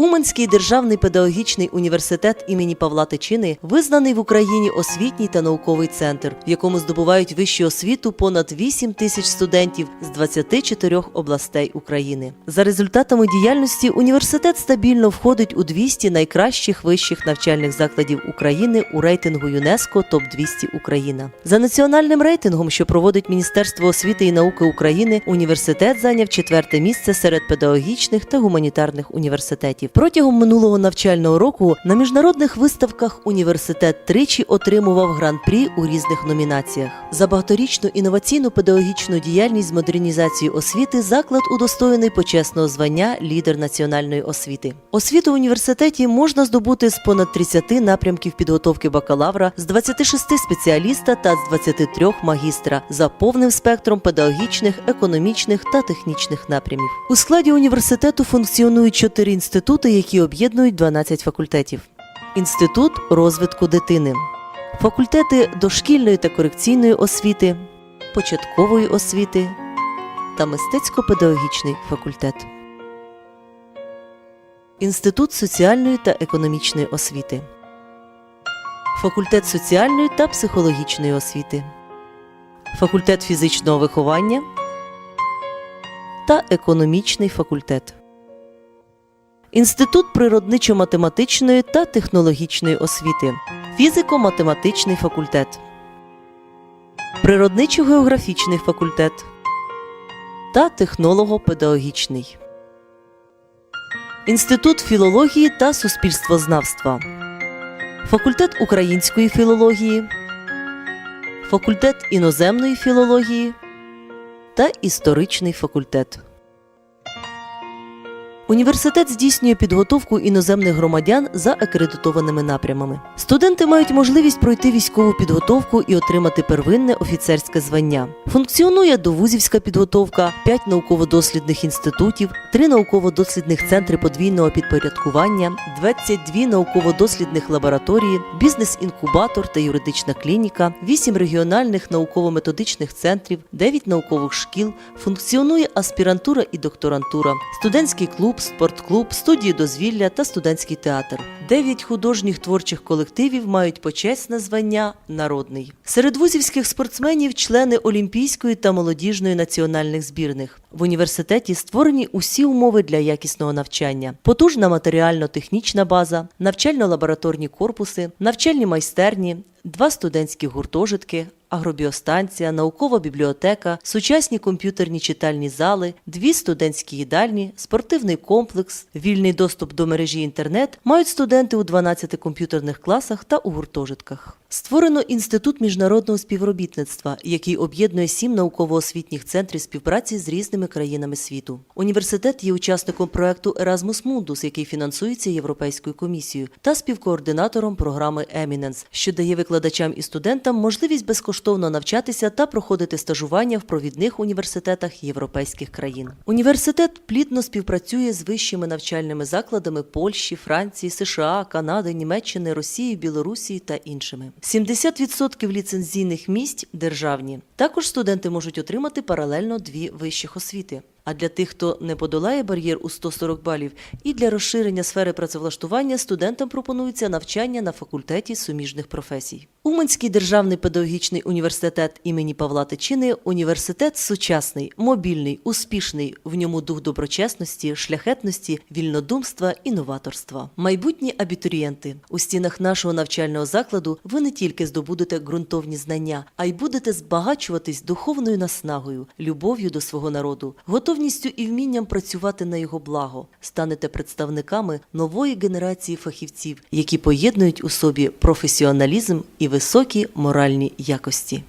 Уманський державний педагогічний університет імені Павла Тичини визнаний в Україні освітній та науковий центр, в якому здобувають вищу освіту понад 8 тисяч студентів з 24 областей України. За результатами діяльності університет стабільно входить у 200 найкращих вищих навчальних закладів України у рейтингу ЮНЕСКО ТОП 200 Україна. За національним рейтингом, що проводить Міністерство освіти і науки України, університет зайняв четверте місце серед педагогічних та гуманітарних університетів. Протягом минулого навчального року на міжнародних виставках університет тричі отримував гран-прі у різних номінаціях. За багаторічну інноваційну педагогічну діяльність з модернізації освіти заклад удостоєний почесного звання лідер національної освіти. Освіту в університеті можна здобути з понад 30 напрямків підготовки бакалавра, з 26 спеціаліста та з 23 магістра за повним спектром педагогічних, економічних та технічних напрямів. У складі університету функціонують чотири інститути, які об'єднують 12 факультетів. Інститут розвитку дитини, факультети дошкільної та корекційної освіти, початкової освіти та мистецько-педагогічний факультет. Інститут соціальної та економічної освіти, факультет соціальної та психологічної освіти, факультет фізичного виховання та економічний факультет. Інститут природничо-математичної та технологічної освіти, фізико-математичний факультет, природничо-географічний факультет. Та технолого-педагогічний. Інститут філології та суспільствознавства, факультет української філології, факультет іноземної філології та історичний факультет. Університет здійснює підготовку іноземних громадян за акредитованими напрямами. Студенти мають можливість пройти військову підготовку і отримати первинне офіцерське звання. Функціонує довузівська підготовка, 5 науково-дослідних інститутів, 3 науково-дослідних центри подвійного підпорядкування, 22 науково-дослідних лабораторії, бізнес-інкубатор та юридична клініка, 8 регіональних науково-методичних центрів, 9 наукових шкіл, функціонує аспірантура і докторантура, студентський клуб, спортклуб, студії дозвілля та студентський театр. Дев'ять художніх творчих колективів мають почесне звання народний. Серед вузівських спортсменів члени Олімпійської та молодіжної національних збірних. В університеті створені усі умови для якісного навчання: потужна матеріально-технічна база, навчально-лабораторні корпуси, навчальні майстерні, два студентські гуртожитки, агробіостанція, наукова бібліотека, сучасні комп'ютерні читальні зали, дві студентські їдальні, спортивний комплекс, вільний доступ до мережі інтернет мають студенти у 12 комп'ютерних класах та у гуртожитках. Створено інститут міжнародного співробітництва, який об'єднує сім науково-освітніх центрів співпраці з різними країнами світу. Університет є учасником проекту Erasmus Mundus, який фінансується Європейською комісією, та співкоординатором програми Eminence, що дає викладачам і студентам можливість безкоштовно навчатися та проходити стажування в провідних університетах європейських країн. Університет плідно співпрацює з вищими навчальними закладами Польщі, Франції, США, Канади, Німеччини, Росії, Білорусі та іншими. 70% ліцензійних місць державні. Також студенти можуть отримати паралельно дві вищих освіти. А для тих, хто не подолає бар'єр у 140 балів, і для розширення сфери працевлаштування студентам пропонується навчання на факультеті суміжних професій. Уманський державний педагогічний університет імені Павла Тичини університет сучасний, мобільний, успішний. В ньому дух доброчесності, шляхетності, вільнодумства і новаторства. Майбутні абітурієнти у стінах нашого навчального закладу ви не тільки здобудете ґрунтовні знання, а й будете збагачуватись духовною наснагою, любов'ю до свого народу, готовністю і вмінням працювати на його благо. Станете представниками нової генерації фахівців, які поєднують у собі професіоналізм і високі моральні якості.